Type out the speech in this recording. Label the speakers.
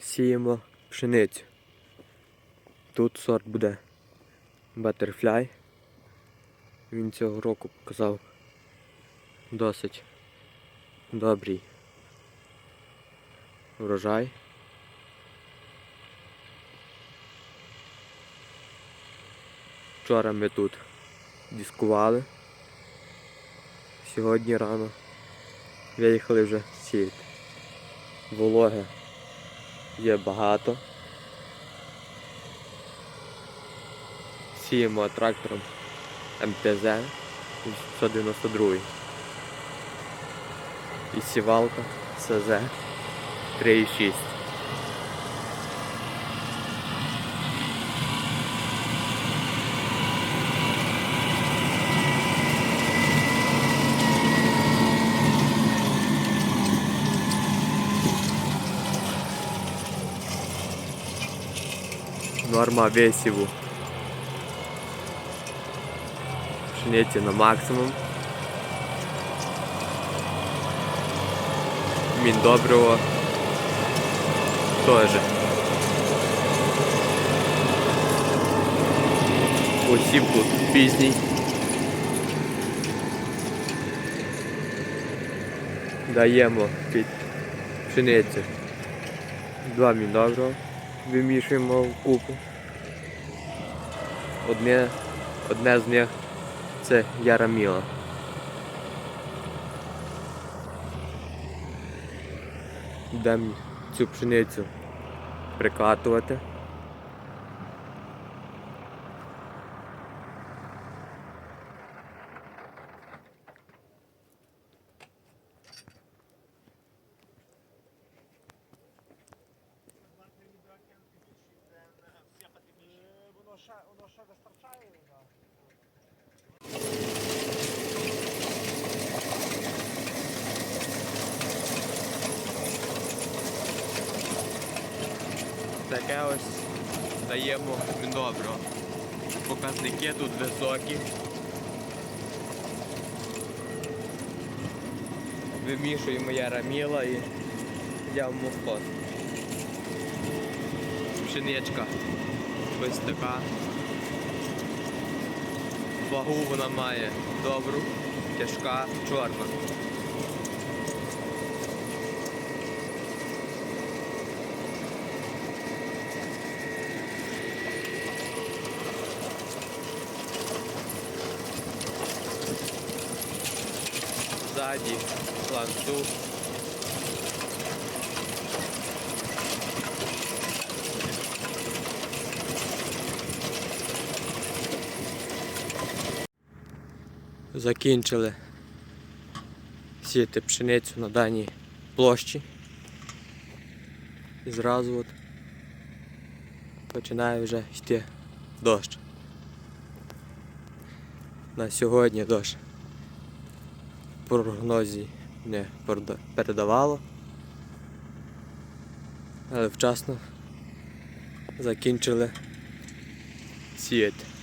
Speaker 1: сіємо пшеницю. Тут сорт буде Butterfly. Він цього року показав досить добрий врожай. Вчора ми тут дискували. Сьогодні рано виїхали вже сіяти. Вологи є багато. Сіємо трактором МТЗ 192 і сівалка СЗ 3,6. Норма весіву пшениці на максимум. Міндобриво теж. Посів тут пізній. Даємо під пшеницю два міндобрива, вимішуємо в купу. Одне, одне з них це яраміла. Йдемо цю пшеницю прикатувати.
Speaker 2: Воно ще, вистачає.
Speaker 1: Таке ось даємо добро. Показники тут високі. Вимішуємо яраміла і йдемо в Пшеничка ось така. Вагу вона має добру, тяжка, чорна. Ззаді ланцюг. Закінчили сіяти пшеницю на даній площі. І зразу от починає вже йти дощ. На сьогодні дощ прогнозі не передавало. Але вчасно закінчили сіяти.